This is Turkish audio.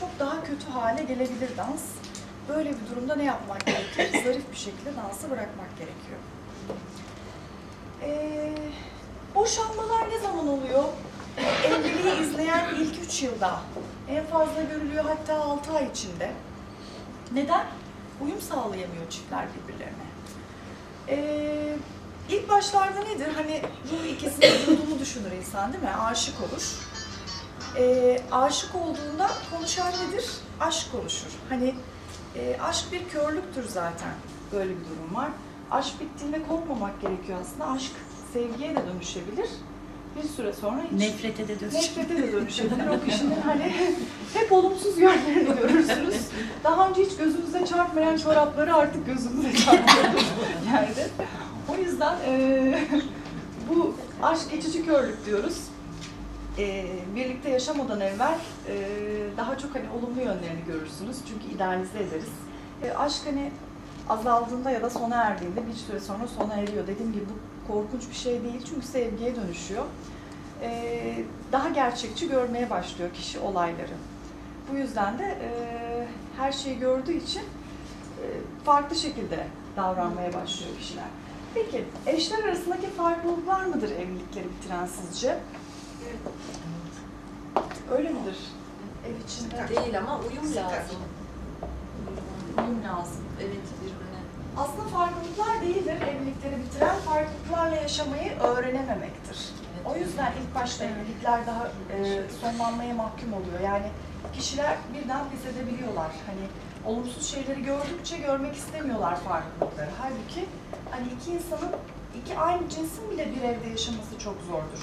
çok daha kötü hale gelebilir dans. Böyle bir durumda ne yapmak gerekir? Zarif bir şekilde dansı bırakmak gerekiyor. Ee, boşanmalar ne zaman oluyor? Evliliği izleyen ilk 3 yılda. En fazla görülüyor hatta 6 ay içinde. Neden? Uyum sağlayamıyor çiftler birbirlerine. Ee, ilk başlarda nedir? Hani ruh ikisinin vurduğunu düşünür insan değil mi? Aşık olur. Ee, aşık olduğunda konuşan nedir? Aşk konuşur. Hani e, aşk bir körlüktür zaten. Böyle bir durum var. Aşk bittiğinde korkmamak gerekiyor aslında. Aşk sevgiye de dönüşebilir. Bir süre sonra hiç Nefrete de dönüşür. nefrete de dönüşebilir. O kişinin hani hep olumsuz yönlerini görürsünüz. Daha önce hiç gözünüze çarpmayan çorapları artık gözünüze çarpıyor yerde. O yüzden eee, bu aşk geçici körlük diyoruz. Eee, birlikte yaşamadan evvel eee, daha çok hani olumlu yönlerini görürsünüz. Çünkü idealize ederiz. E, aşk hani azaldığında ya da sona erdiğinde bir süre sonra sona eriyor. Dediğim gibi bu korkunç bir şey değil çünkü sevgiye dönüşüyor. Ee, daha gerçekçi görmeye başlıyor kişi olayları. Bu yüzden de e, her şeyi gördüğü için e, farklı şekilde davranmaya başlıyor kişiler. Peki eşler arasındaki farklılıklar mıdır evlilikleri bitiren sizce? Öyle midir? Ev içinde Değil ama uyum lazım. uyum lazım. Evet birbirine. Aslında farklılıklar değildir evlilikleri bitiren, farklılıklarla yaşamayı öğrenememektir. O yüzden ilk başta evlilikler daha e, sonlanmaya mahkum oluyor. Yani kişiler birden pes edebiliyorlar. Hani olumsuz şeyleri gördükçe görmek istemiyorlar farklılıkları. Halbuki hani iki insanın, iki aynı cinsin bile bir evde yaşaması çok zordur.